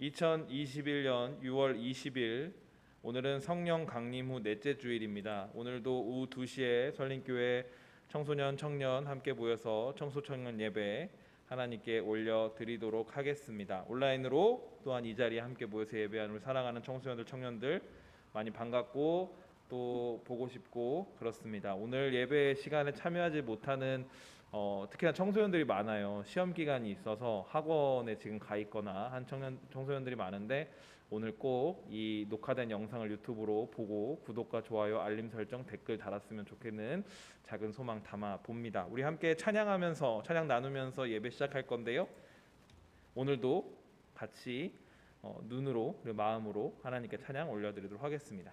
2021년 6월 20일 오늘은 성령 강림 후 넷째 주일입니다. 오늘도 오후 2시에 설림교회 청소년 청년 함께 모여서 청소 청년 예배 하나님께 올려 드리도록 하겠습니다. 온라인으로 또한 이 자리에 함께 모여서 예배하는 사랑하는 청소년들 청년들 많이 반갑고 또 보고 싶고 그렇습니다. 오늘 예배 시간에 참여하지 못하는 어, 특히나 청소년들이 많아요. 시험 기간이 있어서 학원에 지금 가 있거나 한 청년 청소년들이 많은데 오늘 꼭 이 녹화된 영상을 유튜브로 보고 구독과 좋아요, 알림 설정, 댓글 달았으면 좋겠는 작은 소망 담아 봅니다. 우리 함께 찬양하면서 찬양 나누면서 예배 시작할 건데요. 오늘도 같이 어, 눈으로 그리고 마음으로 하나님께 찬양 올려드리도록 하겠습니다.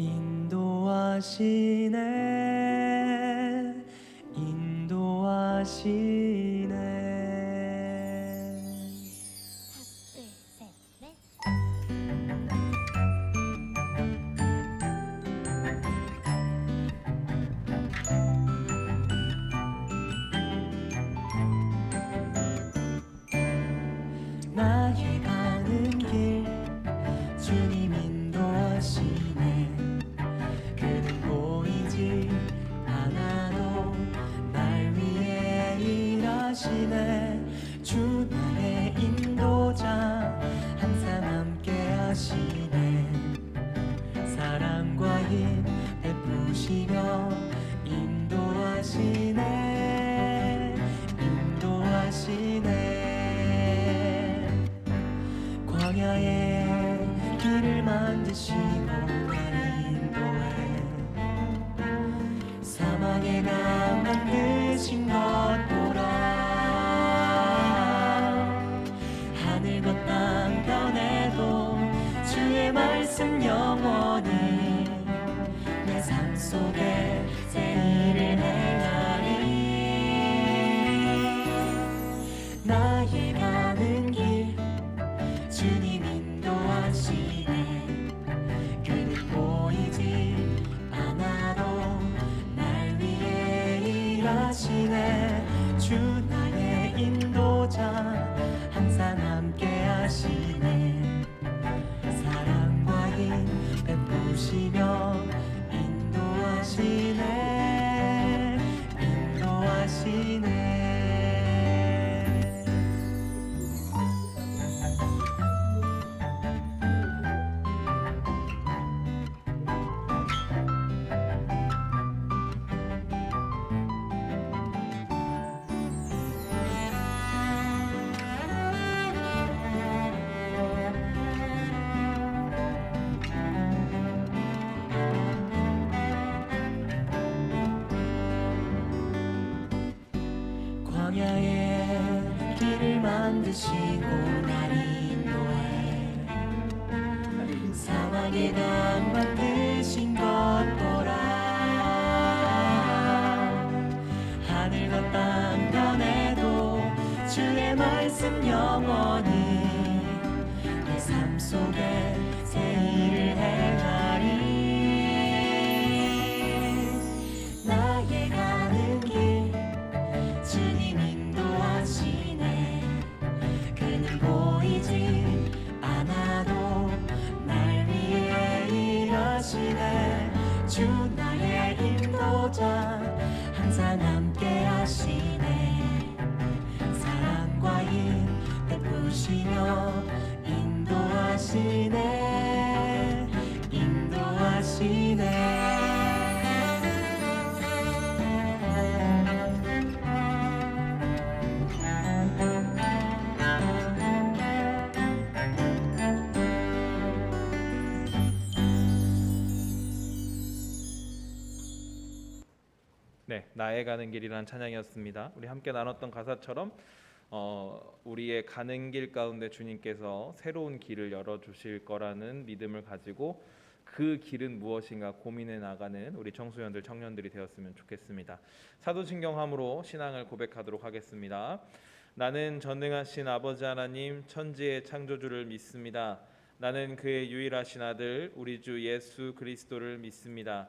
인도하시네. 인도하시네 길 만드시고 날 인도해. 사막에 강 만드신 것 보라. 하늘과 땅 변해도 주의 말씀 영원히 내 삶 속에 새 일을 인도자 항상 함께 하시네. 사랑과 힘 베푸시며 나의 가는 길이라는 찬양이었습니다. 우리 함께 나눴던 가사처럼 어, 우리의 가는 길 가운데 주님께서 새로운 길을 열어 주실 거라는 믿음을 가지고 그 길은 무엇인가 고민해 나가는 우리 청소년들 청년들이 되었으면 좋겠습니다. 사도신경함으로 신앙을 고백하도록 하겠습니다. 나는 전능하신 아버지 하나님 천지의 창조주를 믿습니다. 나는 그의 유일하신 아들 우리 주 예수 그리스도를 믿습니다.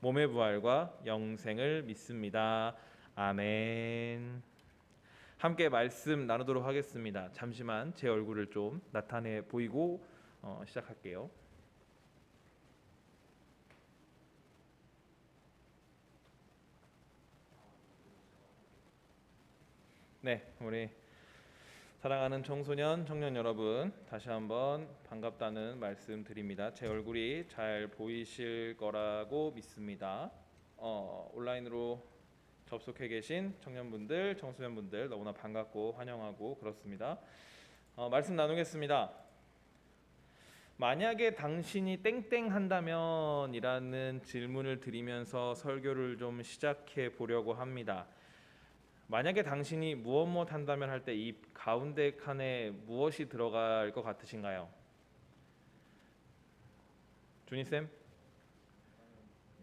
몸의 부활과 영생을 믿습니다. 아멘. 함께 말씀 나누도록 하겠습니다. 잠시만 제 얼굴을 좀 나타내 보이고 어, 시작할게요. 네, 우리 사랑하는 청소년, 청년 여러분, 다시 한번 반갑다는 말씀 드립니다. 제 얼굴이 잘 보이실 거라고 믿습니다. 어, 온라인으로 접속해 계신 청년분들, 청소년분들 너무나 반갑고 환영하고 그렇습니다. 어, 말씀 나누겠습니다. 만약에 당신이 땡땡 한다면이라는 질문을 드리면서 설교를 좀 시작해 보려고 합니다. 만약에 당신이 무엇 무엇 한다면 할 때 이 가운데 칸에 무엇이 들어갈 것 같으신가요? 준이 쌤?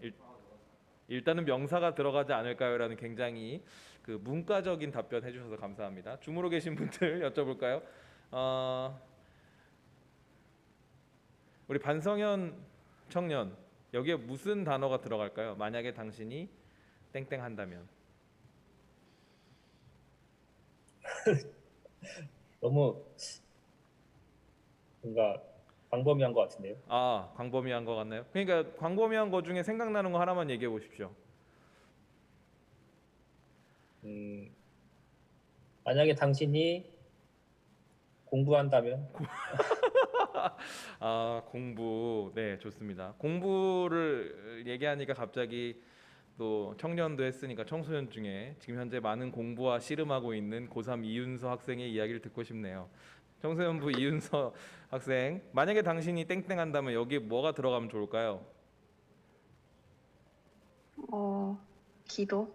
일, 일단은 명사가 들어가지 않을까요라는 굉장히 그 문과적인 답변 해주셔서 감사합니다. 줌으로 계신 분들 여쭤볼까요? 어, 우리 반성현 청년 여기에 무슨 단어가 들어갈까요? 만약에 당신이 땡땡 한다면 너무 뭔가 광범위한 것 같은데요. 아 광범위한 거 같나요? 그러니까 광범위한 거 중에 생각나는 거 하나만 얘기해 보십시오. 음, 만약에 당신이 공부한다면 아 공부 네 좋습니다. 공부를 얘기하니까 갑자기 또 청년도 했으니까 청소년 중에 지금 현재 많은 공부와 씨름하고 있는 고3 이윤서 학생의 이야기를 듣고 싶네요. 청소년부 이윤서 학생 만약에 당신이 땡땡 한다면 여기 뭐가 들어가면 좋을까요? 어, 기도?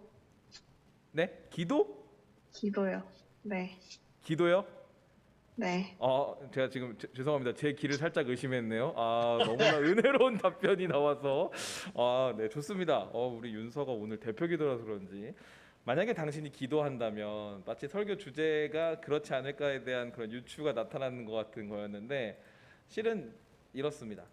네 기도? 기도요. 네. 기도요? 네. 어, 제가 지금 죄- 죄송합니다. 제 길을 살짝 의심했네요. 아, 너무나 은혜로운 답변이 나와서 아, 네, 좋습니다. 어, 우리 윤서가 오늘 대표 기도라서 그런지 만약에 당신이 기도한다면 마치 설교 주제가 그렇지 않을까에 대한 그런 유추가 나타나는 것 같은 거였는데 실은 이렇습니다.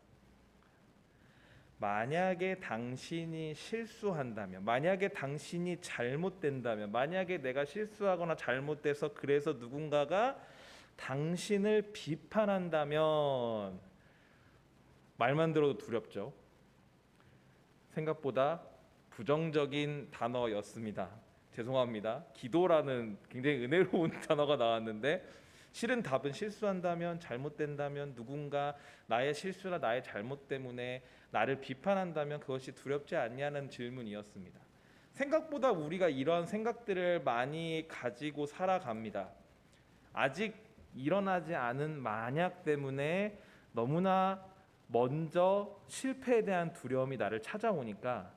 만약에 당신이 실수한다면, 만약에 당신이 잘못된다면, 만약에 내가 실수하거나 잘못돼서 그래서 누군가가 당신을 비판한다면 말만 들어도 두렵죠. 생각보다 부정적인 단어였습니다. 죄송합니다. 기도라는 굉장히 은혜로운 단어가 나왔는데 실은 답은 실수한다면 잘못된다면 누군가 나의 실수나 나의 잘못 때문에 나를 비판한다면 그것이 두렵지 않냐는 질문이었습니다. 생각보다 우리가 이러한 생각들을 많이 가지고 살아갑니다. 아직 일어나지 않은 만약 때문에 너무나 먼저 실패에 대한 두려움이 나를 찾아오니까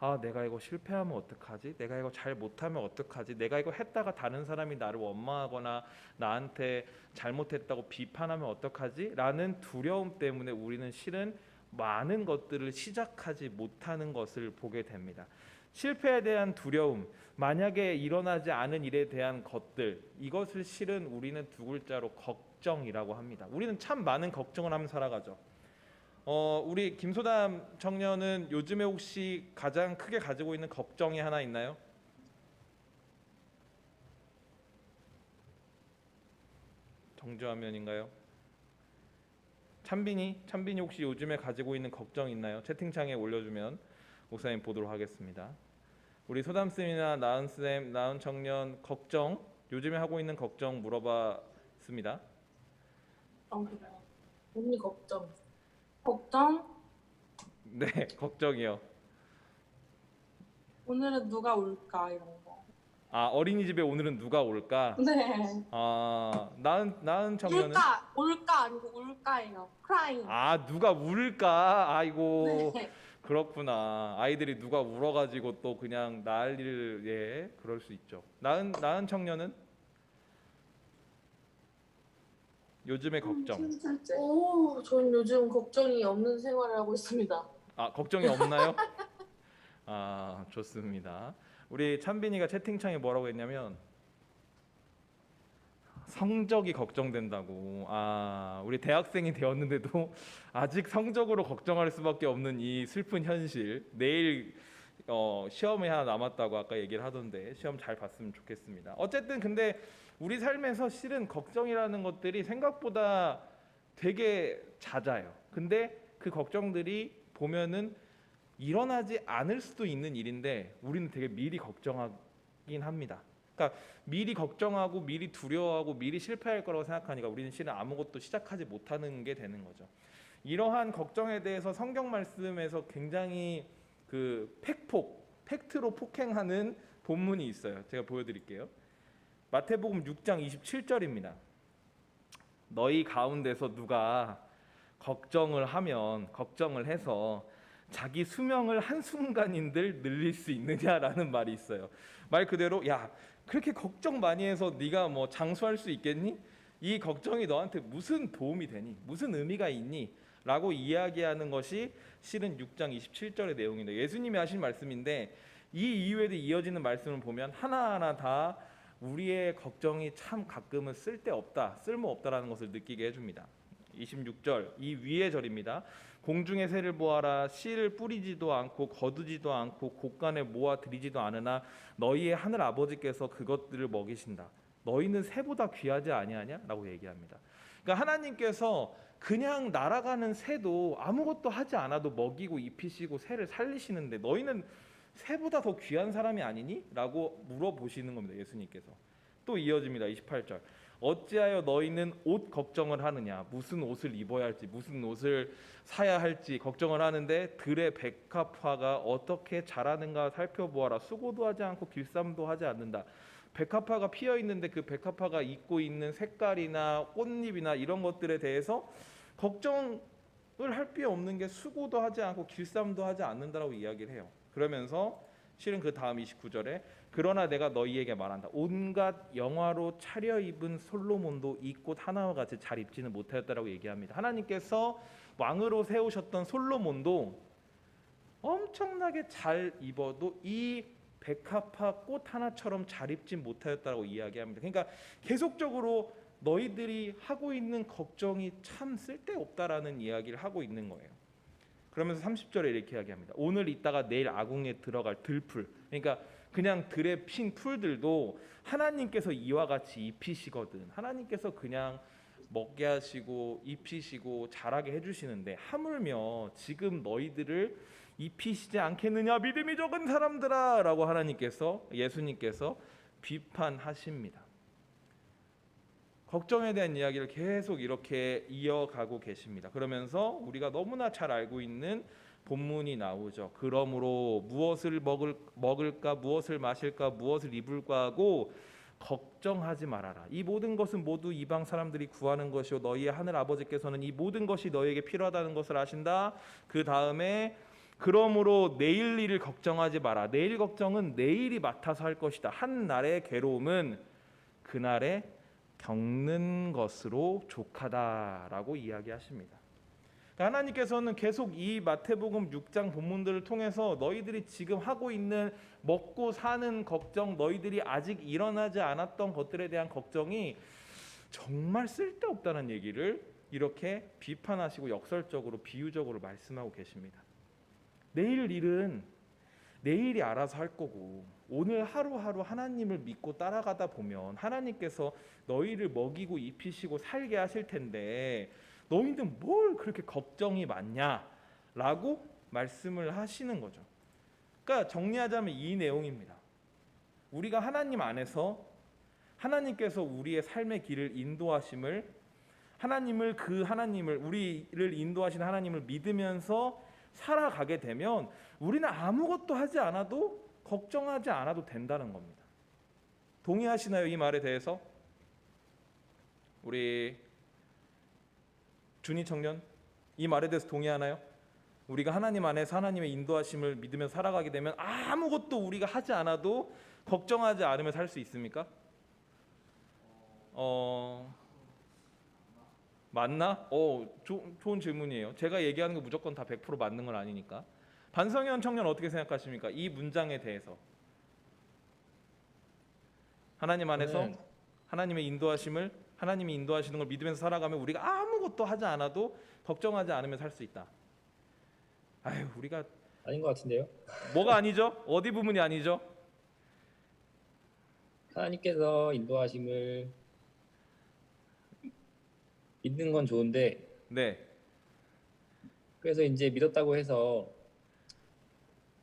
아 내가 이거 실패하면 어떡하지? 내가 이거 잘 못하면 어떡하지? 내가 이거 했다가 다른 사람이 나를 원망하거나 나한테 잘못했다고 비판하면 어떡하지? 라는 두려움 때문에 우리는 실은 많은 것들을 시작하지 못하는 것을 보게 됩니다. 실패에 대한 두려움, 만약에 일어나지 않은 일에 대한 것들, 이것을 실은 우리는 두 글자로 걱정이라고 합니다. 우리는 참 많은 걱정을 하며 살아가죠. 어, 우리 김소담 청년은 요즘에 혹시 가장 크게 가지고 있는 걱정이 하나 있나요? 정주화면인가요? 찬빈이 찬빈이 혹시 요즘에 가지고 있는 걱정 있나요? 채팅창에 올려주면 목사님 보도록 하겠습니다. 우리 소담 쌤이나 나은 쌤, 나은 청년 걱정 요즘에 하고 있는 걱정 물어봤습니다. 어. 언니 걱정. 걱정? 네, 걱정이요. 오늘은 누가 올까 이런 거. 아 어린이집에 오늘은 누가 올까? 네. 아 나은 나은 청년은 울까 올까 아니고 울까예요. crying. 아 누가 울까? 아이고 네. 그렇구나. 아이들이 누가 울어가지고 또 그냥 난리를 예 그럴 수 있죠. 나은 나은 청년은 요즘의 걱정. 오, 전 요즘 걱정이 없는 생활을 하고 있습니다. 아 걱정이 없나요? 아 좋습니다. 우리 찬빈이가 채팅창에 뭐라고 했냐면 성적이 걱정된다고. 아 우리 대학생이 되었는데도 아직 성적으로 걱정할 수밖에 없는 이 슬픈 현실. 내일 어, 시험이 하나 남았다고 아까 얘기를 하던데 시험 잘 봤으면 좋겠습니다. 어쨌든 근데 우리 삶에서 실은 걱정이라는 것들이 생각보다 되게 잦아요. 근데 그 걱정들이 보면은 일어나지 않을 수도 있는 일인데 우리는 되게 미리 걱정하긴 합니다. 그러니까 미리 걱정하고 미리 두려워하고 미리 실패할 거라고 생각하니까 우리는 실은 아무것도 시작하지 못하는 게 되는 거죠. 이러한 걱정에 대해서 성경 말씀에서 굉장히 그 팩폭, 팩트로 폭행하는 본문이 있어요. 제가 보여드릴게요. 마태복음 6장 27절입니다. 너희 가운데서 누가 걱정을 하면 걱정을 해서 자기 수명을 한 순간인들 늘릴 수 있느냐라는 말이 있어요. 말 그대로 야 그렇게 걱정 많이 해서 네가 뭐 장수할 수 있겠니? 이 걱정이 너한테 무슨 도움이 되니? 무슨 의미가 있니? 라고 이야기하는 것이 실은 6장 27절의 내용인데 예수님이 하신 말씀인데 이 이후에도 이어지는 말씀을 보면 하나하나 다 우리의 걱정이 참 가끔은 쓸데없다, 쓸모없다라는 것을 느끼게 해줍니다. 26절 이 위의 절입니다. 공중의 새를 보아라 씨를 뿌리지도 않고 거두지도 않고 곳간에 모아 들이지도 않으나 너희의 하늘 아버지께서 그것들을 먹이신다. 너희는 새보다 귀하지 아니하냐라고 얘기합니다. 그러니까 하나님께서 그냥 날아가는 새도 아무것도 하지 않아도 먹이고 입히시고 새를 살리시는데 너희는 새보다 더 귀한 사람이 아니니? 라고 물어보시는 겁니다. 예수님께서. 또 이어집니다. 28절. 어찌하여 너희는 옷 걱정을 하느냐? 무슨 옷을 입어야 할지, 무슨 옷을 사야 할지 걱정을 하는데 들의 백합화가 어떻게 자라는가 살펴보아라. 수고도 하지 않고 길쌈도 하지 않는다. 백합화가 피어 있는데 그 백합화가 입고 있는 색깔이나 꽃잎이나 이런 것들에 대해서 걱정을 할 필요 없는 게 수고도 하지 않고 길쌈도 하지 않는다라고 이야기를 해요. 그러면서 실은 그 다음 29절에 그러나 내가 너희에게 말한다. 온갖 영화로 차려입은 솔로몬도 이 꽃 하나와 같이 잘 입지는 못하였다라고 얘기합니다. 하나님께서 왕으로 세우셨던 솔로몬도 엄청나게 잘 입어도 이 백합화 꽃 하나처럼 잘 입진 못하였다라고 이야기합니다. 그러니까 계속적으로 너희들이 하고 있는 걱정이 참 쓸데없다라는 이야기를 하고 있는 거예요. 그러면서 30절에 이렇게 이야기합니다. 오늘 있다가 내일 아궁에 들어갈 들풀. 그러니까 그냥 들에 핀 풀들도 하나님께서 이와 같이 입히시거든. 하나님께서 그냥 먹게 하시고 입히시고 자라게 해주시는데 하물며 지금 너희들을 입히시지 않겠느냐 믿음이 적은 사람들아라고 하나님께서 예수님께서 비판하십니다. 걱정에 대한 이야기를 계속 이렇게 이어가고 계십니다. 그러면서 우리가 너무나 잘 알고 있는 본문이 나오죠. 그러므로 무엇을 먹을 먹을까, 무엇을 마실까, 무엇을 입을까 하고 걱정하지 말아라. 이 모든 것은 모두 이방 사람들이 구하는 것이요 너희의 하늘 아버지께서는 이 모든 것이 너희에게 필요하다는 것을 아신다. 그 다음에 그러므로 내일 일을 걱정하지 마라. 내일 걱정은 내일이 맡아서 할 것이다. 한 날의 괴로움은 그날의 겪는 것으로 족하다라고 이야기하십니다. 그러니까 하나님께서는 계속 이 마태복음 6장 본문들을 통해서 너희들이 지금 하고 있는 먹고 사는 걱정, 너희들이 아직 일어나지 않았던 것들에 대한 걱정이 정말 쓸데없다는 얘기를 이렇게 비판하시고 역설적으로 비유적으로 말씀하고 계십니다. 내일 일은 내일이 알아서 할 거고 오늘 하루하루 하나님을 믿고 따라가다 보면 하나님께서 너희를 먹이고 입히시고 살게 하실 텐데 너희는 뭘 그렇게 걱정이 많냐라고 말씀을 하시는 거죠. 그러니까 정리하자면 이 내용입니다. 우리가 하나님 안에서 하나님께서 우리의 삶의 길을 인도하심을 하나님을 그 하나님을 우리를 인도하시는 하나님을 믿으면서 살아가게 되면 우리는 아무것도 하지 않아도 걱정하지 않아도 된다는 겁니다. 동의하시나요 이 말에 대해서? 우리 준이 청년 이 말에 대해서 동의하나요? 우리가 하나님 안에서 하나님의 인도하심을 믿으며 살아가게 되면 아무것도 우리가 하지 않아도 걱정하지 않으며 살 수 있습니까? 어 맞나? 어 조, 좋은 질문이에요. 제가 얘기하는 거 무조건 다 100% 맞는 건 아니니까. 반성현 청년 어떻게 생각하십니까? 이 문장에 대해서 하나님 안에서 저는 하나님의 인도하심을 하나님이 인도하시는 걸 믿으면서 살아가면 우리가 아무것도 하지 않아도 걱정하지 않으며 살수 있다. 아유 우리가 아닌 것 같은데요. 뭐가 아니죠? 어디 부분이 아니죠? 하나님께서 인도하심을 믿는 건 좋은데 네. 그래서 이제 믿었다고 해서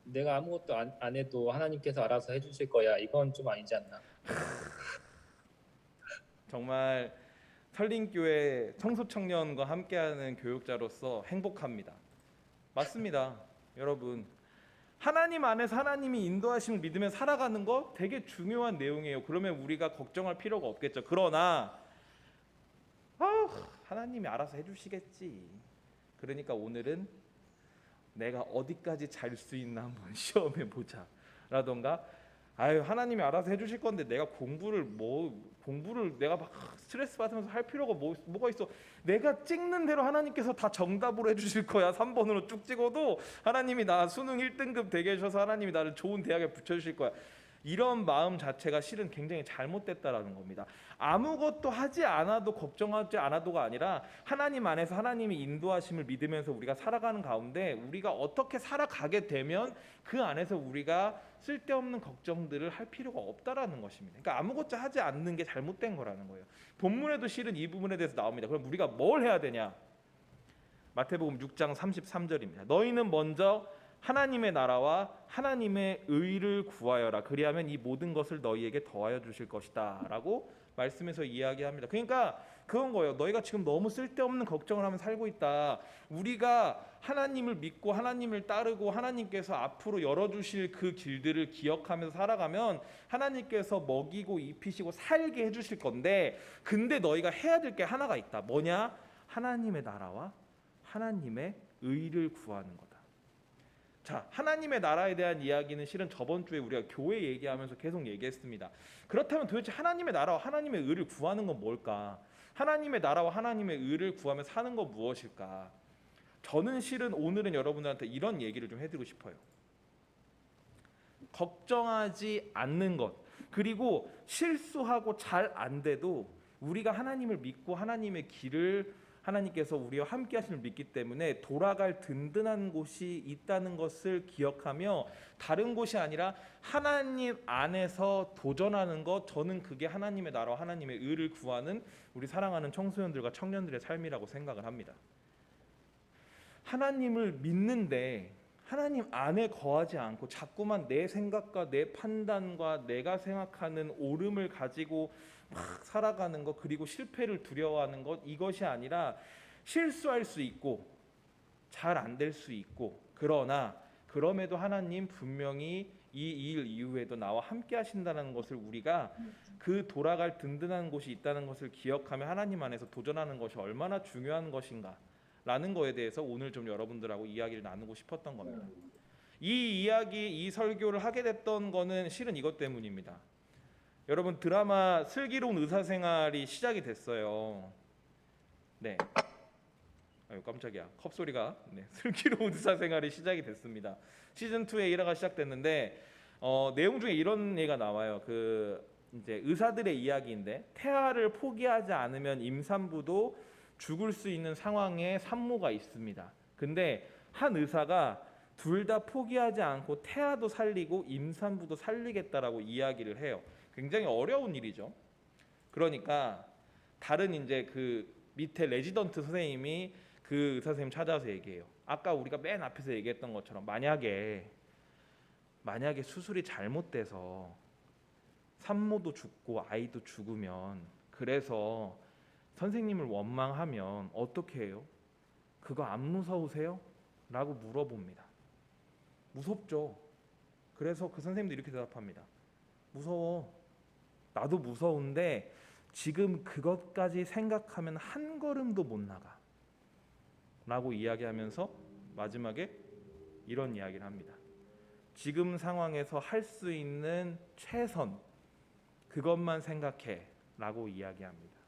내가 아무것도 안, 안 해도 하나님께서 알아서 해주실 거야. 이건 좀 아니지 않나. 정말 설린교회 청소 청년과 함께하는 교육자로서 행복합니다. 맞습니다. 여러분 하나님 안에서 하나님이 인도하심을 믿으며 살아가는 거 되게 중요한 내용이에요. 그러면 우리가 걱정할 필요가 없겠죠. 그러나 아, 하나님이 알아서 해 주시겠지. 그러니까 오늘은 내가 어디까지 잘 수 있나 한번 시험해 보자. 라던가 아유 하나님이 알아서 해주실 건데 내가 공부를 뭐 공부를 내가 막 스트레스 받으면서 할 필요가 뭐, 뭐가 있어? 내가 찍는 대로 하나님께서 다 정답으로 해주실 거야. 3번으로 쭉 찍어도 하나님이 나 수능 1등급 되게 해주셔서 하나님이 나를 좋은 대학에 붙여주실 거야 이런 마음 자체가 실은 굉장히 잘못됐다라는 겁니다 아무것도 하지 않아도 걱정하지 않아도가 아니라 하나님 안에서 하나님이 인도하심을 믿으면서 우리가 살아가는 가운데 우리가 어떻게 살아가게 되면 그 안에서 우리가 쓸데없는 걱정들을 할 필요가 없다라는 것입니다. 그러니까 아무것도 하지 않는 게 잘못된 거라는 거예요. 본문에도 실은 이 부분에 대해서 나옵니다. 그럼 우리가 뭘 해야 되냐? 마태복음 6장 33절입니다. 너희는 먼저 하나님의 나라와 하나님의 의를 구하여라. 그리하면 이 모든 것을 너희에게 더하여 주실 것이다라고 말씀에서 이야기합니다. 그러니까 그런 거예요. 너희가 지금 너무 쓸데없는 걱정을 하면 살고 있다. 우리가 하나님을 믿고 하나님을 따르고 하나님께서 앞으로 열어주실 그 길들을 기억하면서 살아가면 하나님께서 먹이고 입히시고 살게 해주실 건데 근데 너희가 해야 될 게 하나가 있다. 뭐냐? 하나님의 나라와 하나님의 의를 구하는 거다. 자, 하나님의 나라에 대한 이야기는 실은 저번 주에 우리가 교회 얘기하면서 계속 얘기했습니다. 그렇다면 도대체 하나님의 나라와 하나님의 의를 구하는 건 뭘까? 하나님의 나라와 하나님의 의를 구하며 사는 건 무엇일까? 저는 실은 오늘은 여러분들한테 이런 얘기를 좀 해드리고 싶어요. 걱정하지 않는 것 그리고 실수하고 잘 안 돼도 우리가 하나님을 믿고 하나님의 길을 하나님께서 우리와 함께 하심을 믿기 때문에 돌아갈 든든한 곳이 있다는 것을 기억하며 다른 곳이 아니라 하나님 안에서 도전하는 것 저는 그게 하나님의 나라와 하나님의 의를 구하는 우리 사랑하는 청소년들과 청년들의 삶이라고 생각을 합니다. 하나님을 믿는데 하나님 안에 거하지 않고 자꾸만 내 생각과 내 판단과 내가 생각하는 옳음을 가지고 막 살아가는 것 그리고 실패를 두려워하는 것 이것이 아니라 실수할 수 있고 잘 안 될 수 있고 그러나 그럼에도 하나님 분명히 이 일 이후에도 나와 함께 하신다는 것을 우리가 그 돌아갈 든든한 곳이 있다는 것을 기억하며 하나님 안에서 도전하는 것이 얼마나 중요한 것인가 라는 거에 대해서 오늘 좀 여러분들하고 이야기를 나누고 싶었던 겁니다. 이 이야기, 이 설교를 하게 됐던 거는 실은 이것 때문입니다. 여러분 드라마 슬기로운 의사생활이 시작이 됐어요. 네. 아유 깜짝이야. 컵 소리가 네. 슬기로운 의사생활이 시작이 됐습니다. 시즌 2의 1화가 시작됐는데 어, 내용 중에 이런 얘기가 나와요. 그 이제 의사들의 이야기인데 태아를 포기하지 않으면 임산부도 죽을 수 있는 상황에 산모가 있습니다. 근데 한 의사가 둘 다 포기하지 않고 태아도 살리고 임산부도 살리겠다라고 이야기를 해요. 굉장히 어려운 일이죠. 그러니까 다른 이제 그 밑에 레지던트 선생님이 그 의사 선생님 찾아와서 얘기해요. 아까 우리가 맨 앞에서 얘기했던 것처럼 만약에 만약에 수술이 잘못돼서 산모도 죽고 아이도 죽으면 그래서 선생님을 원망하면 어떻게 해요? 그거 안 무서우세요? 라고 물어봅니다. 무섭죠. 그래서 그 선생님도 이렇게 대답합니다. 무서워. 나도 무서운데 지금 그것까지 생각하면 한 걸음도 못 나가. 라고 이야기하면서 마지막에 이런 이야기를 합니다. 지금 상황에서 할 수 있는 최선 그것만 생각해 라고 이야기합니다.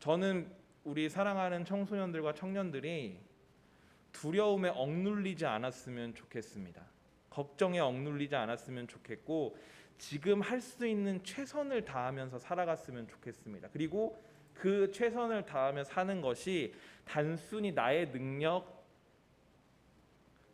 저는 우리 사랑하는 청소년들과 청년들이 두려움에 억눌리지 않았으면 좋겠습니다. 걱정에 억눌리지 않았으면 좋겠고 지금 할 수 있는 최선을 다하면서 살아갔으면 좋겠습니다. 그리고 그 최선을 다하며 사는 것이 단순히 나의 능력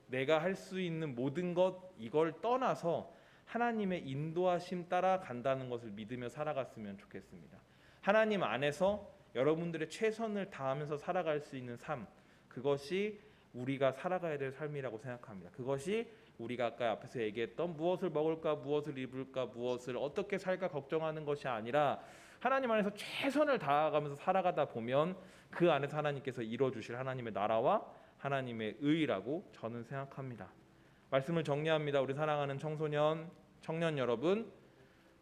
내가 할 수 있는 모든 것 이걸 떠나서 하나님의 인도하심 따라 간다는 것을 믿으며 살아갔으면 좋겠습니다. 하나님 안에서 여러분들의 최선을 다하면서 살아갈 수 있는 삶 그것이 우리가 살아가야 될 삶이라고 생각합니다. 그것이 우리가 아까 앞에서 얘기했던 무엇을 먹을까, 무엇을 입을까, 무엇을 어떻게 살까 걱정하는 것이 아니라 하나님 안에서 최선을 다하면서 살아가다 보면 그 안에서 하나님께서 이루어 주실 하나님의 나라와 하나님의 의라고 저는 생각합니다. 말씀을 정리합니다. 우리 사랑하는 청소년, 청년 여러분,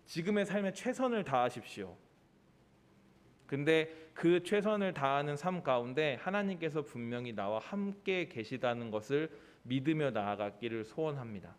지금의 삶에 최선을 다하십시오. 근데 그 최선을 다하는 삶 가운데 하나님께서 분명히 나와 함께 계시다는 것을 믿으며 나아가기를 소원합니다.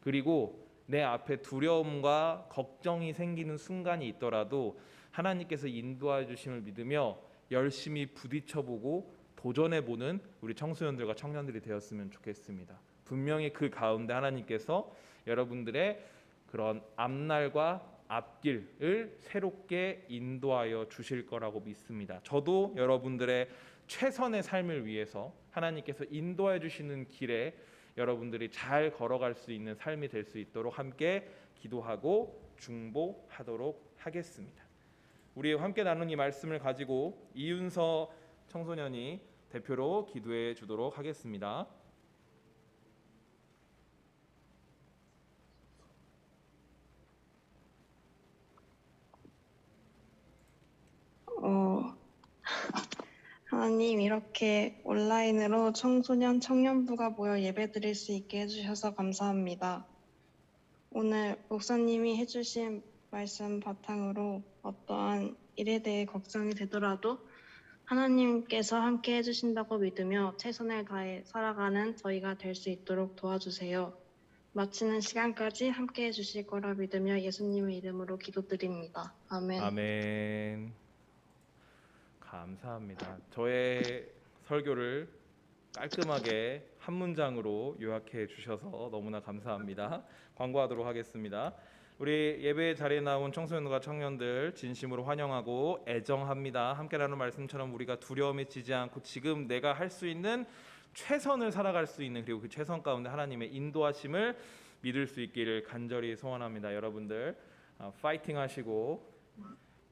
그리고 내 앞에 두려움과 걱정이 생기는 순간이 있더라도 하나님께서 인도해 주심을 믿으며 열심히 부딪혀 보고 도전해 보는 우리 청소년들과 청년들이 되었으면 좋겠습니다. 분명히 그 가운데 하나님께서 여러분들의 그런 앞날과 앞길을 새롭게 인도하여 주실 거라고 믿습니다. 저도 여러분들의 최선의 삶을 위해서 하나님께서 인도해 주시는 길에 여러분들이 잘 걸어갈 수 있는 삶이 될 수 있도록 함께 기도하고 중보하도록 하겠습니다. 우리 함께 나눈 이 말씀을 가지고 이윤서 청소년이 대표로 기도해 주도록 하겠습니다. 어, 하나님 이렇게 온라인으로 청소년 청년부가 모여 예배드릴 수 있게 해주셔서 감사합니다. 오늘 목사님이 해주신 말씀 바탕으로 어떠한 일에 대해 걱정이 되더라도 하나님께서 함께 해주신다고 믿으며 최선을 다해 살아가는 저희가 될 수 있도록 도와주세요. 마치는 시간까지 함께 해주실 거라 믿으며 예수님의 이름으로 기도드립니다. 아멘. 아멘. 감사합니다. 저의 설교를 깔끔하게 한 문장으로 요약해 주셔서 너무나 감사합니다. 광고하도록 하겠습니다. 우리 예배 자리에 나온 청소년과 청년들 진심으로 환영하고 애정합니다. 함께 나눈 말씀처럼 우리가 두려움에 지지 않고 지금 내가 할 수 있는 최선을 살아갈 수 있는 그리고 그 최선 가운데 하나님의 인도하심을 믿을 수 있기를 간절히 소원합니다. 여러분들 어, 파이팅 하시고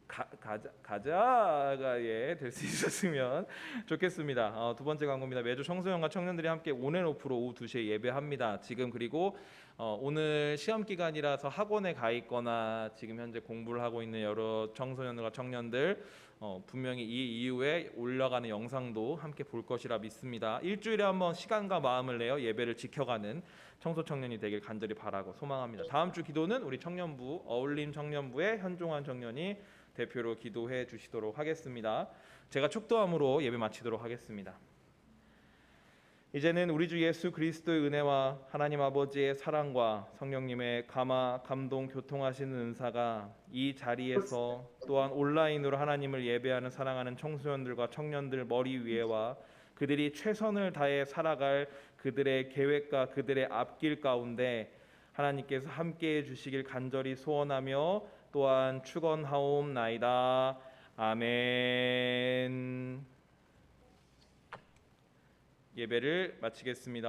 가, 가자 가자가 예 될 수 있었으면 좋겠습니다. 어, 두 번째 광고입니다. 매주 청소년과 청년들이 함께 온앤오프로 오후 2시에 예배합니다. 지금 그리고 어, 오늘 시험 기간이라서 학원에 가 있거나 지금 현재 공부를 하고 있는 여러 청소년과 청년들 어, 분명히 이 이후에 올라가는 영상도 함께 볼 것이라 믿습니다. 일주일에 한번 시간과 마음을 내어 예배를 지켜가는 청소 청년이 되길 간절히 바라고 소망합니다. 다음 주 기도는 우리 청년부 어울림 청년부의 현종환 청년이 대표로 기도해 주시도록 하겠습니다. 제가 축도함으로 예배 마치도록 하겠습니다. 이제는 우리 주 예수 그리스도의 은혜와 하나님 아버지의 사랑과 성령님의 감화 감동 교통하시는 은사가 이 자리에서 또한 온라인으로 하나님을 예배하는 사랑하는 청소년들과 청년들 머리 위에와 그들이 최선을 다해 살아갈 그들의 계획과 그들의 앞길 가운데 하나님께서 함께해 주시길 간절히 소원하며 또한 축원하옵나이다. 아멘. 예배를 마치겠습니다.